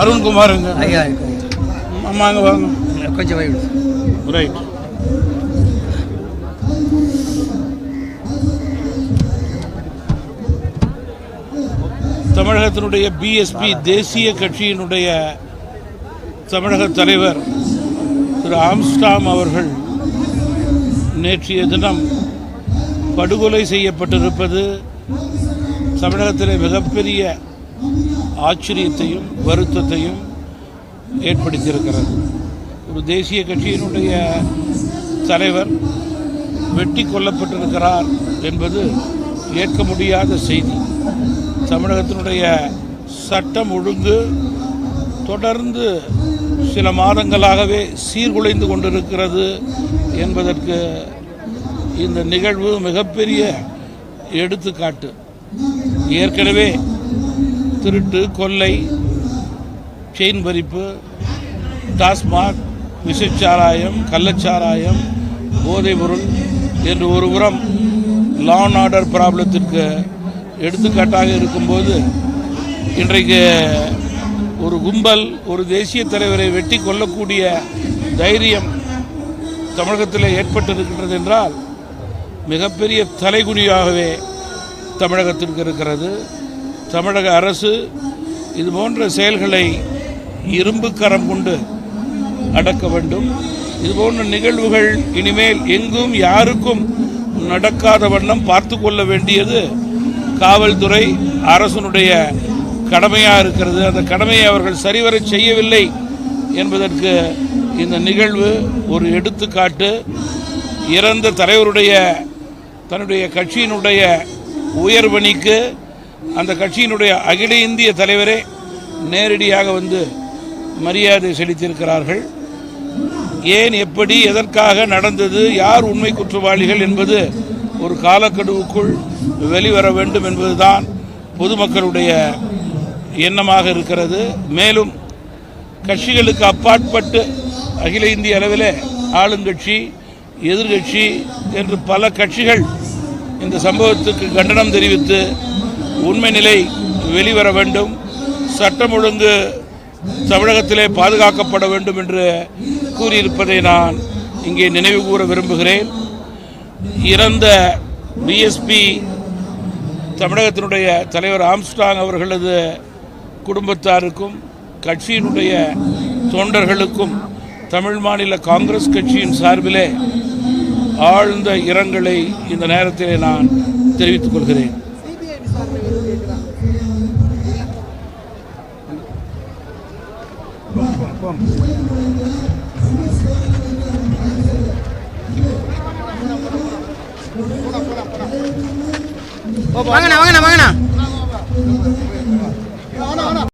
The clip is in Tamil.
அருண்குமாருங்க. ஐயா அம்மாங்க வாங்க. கொஞ்சம் விடு. ரைட் தமிழகத்தினுடைய பிஎஸ்பி தேசிய கட்சியினுடைய தமிழக தலைவர் திரு ஆம்ஸ்டாம் அவர்கள் நேற்றைய தினம் படுகொலை செய்யப்பட்டிருப்பது தமிழகத்தில் மிகப்பெரிய ஆச்சரியத்தையும் வருத்தத்தையும் ஏற்படுத்தியிருக்கிறது. ஒரு தேசிய கட்சியினுடைய தலைவர் வெட்டி கொல்லப்பட்டிருக்கிறார் என்பது ஏற்க முடியாத செய்தி. தமிழகத்தினுடைய சட்டம் ஒழுங்கு தொடர்ந்து சில மாதங்களாகவே சீர்குலைந்து கொண்டிருக்கிறது என்பதற்கு இந்த நிகழ்வு மிகப்பெரிய எடுத்துக்காட்டு. ஏற்கனவே திருட்டு கொள்ளை செயின் பறிப்பு டாஸ்மாக் விஷச்சாராயம் கள்ளச்சாராயம் போதைப்பொருள் என்று ஒரு புறம் லா அண்ட் ஆர்டர் ப்ராப்ளத்திற்கு எடுத்துக்காட்டாக இருக்கும்போது இன்றைக்கு ஒரு கும்பல் ஒரு தேசிய தலைவரை வெட்டி கொள்ளக்கூடிய தைரியம் தமிழகத்தில் ஏற்பட்டிருக்கின்றது என்றால் மிகப்பெரிய தலைகுனியாகவே தமிழகத்திற்கு இருக்கிறது. தமிழக அரசு இது போன்ற செயல்களை இரும்பு கரம் கொண்டு அடக்க வேண்டும். இது போன்ற நிகழ்வுகள் இனிமேல் எங்கும் யாருக்கும் நடக்காத வண்ணம் பார்த்து கொள்ள வேண்டியது காவல்துறை அரசனுடைய கடமையாக இருக்கிறது. அந்த கடமையை அவர்கள் சரிவர செய்யவில்லை என்பதற்கு இந்த நிகழ்வு ஒரு எடுத்துக்காட்டு. இறந்த தலைவருடைய தன்னுடைய கட்சியினுடைய உயர்வணிக்கு அந்த கட்சியினுடைய அகில இந்திய தலைவரே நேரடியாக வந்து மரியாதை செலுத்தியிருக்கிறார்கள். ஏன் எப்படி எதற்காக நடந்தது யார் உண்மை குற்றவாளிகள் என்பது ஒரு காலக்கெடுவுக்குள் வெளிவர வேண்டும் என்பதுதான் பொதுமக்களுடைய எண்ணமாக இருக்கிறது. மேலும் கட்சிகளுக்கு அப்பாற்பட்டு அகில இந்திய அளவில் ஆளுங்கட்சி எதிர்கட்சி என்று பல கட்சிகள் இந்த சம்பவத்துக்கு கண்டனம் தெரிவித்து உண்மை நிலை வெளிவர வேண்டும். சட்டம் ஒழுங்கு தமிழகத்திலே பாதுகாக்கப்பட வேண்டும் என்று கூறியிருப்பதை நான் இங்கே நினைவு கூற விரும்புகிறேன். இறந்த பிஎஸ்பி தமிழகத்தினுடைய தலைவர் ஆம்ஸ்டாங் அவர்களது குடும்பத்தாருக்கும் கட்சியினுடைய தொண்டர்களுக்கும் தமிழ் மாநில காங்கிரஸ் கட்சியின் சார்பிலே ஆழ்ந்த இரங்கலை இந்த நேரத்திலே நான் தெரிவித்துக் கொள்கிறேன். வாங்கண்ணா வாங்கண்ணா வாங்கண்ணா.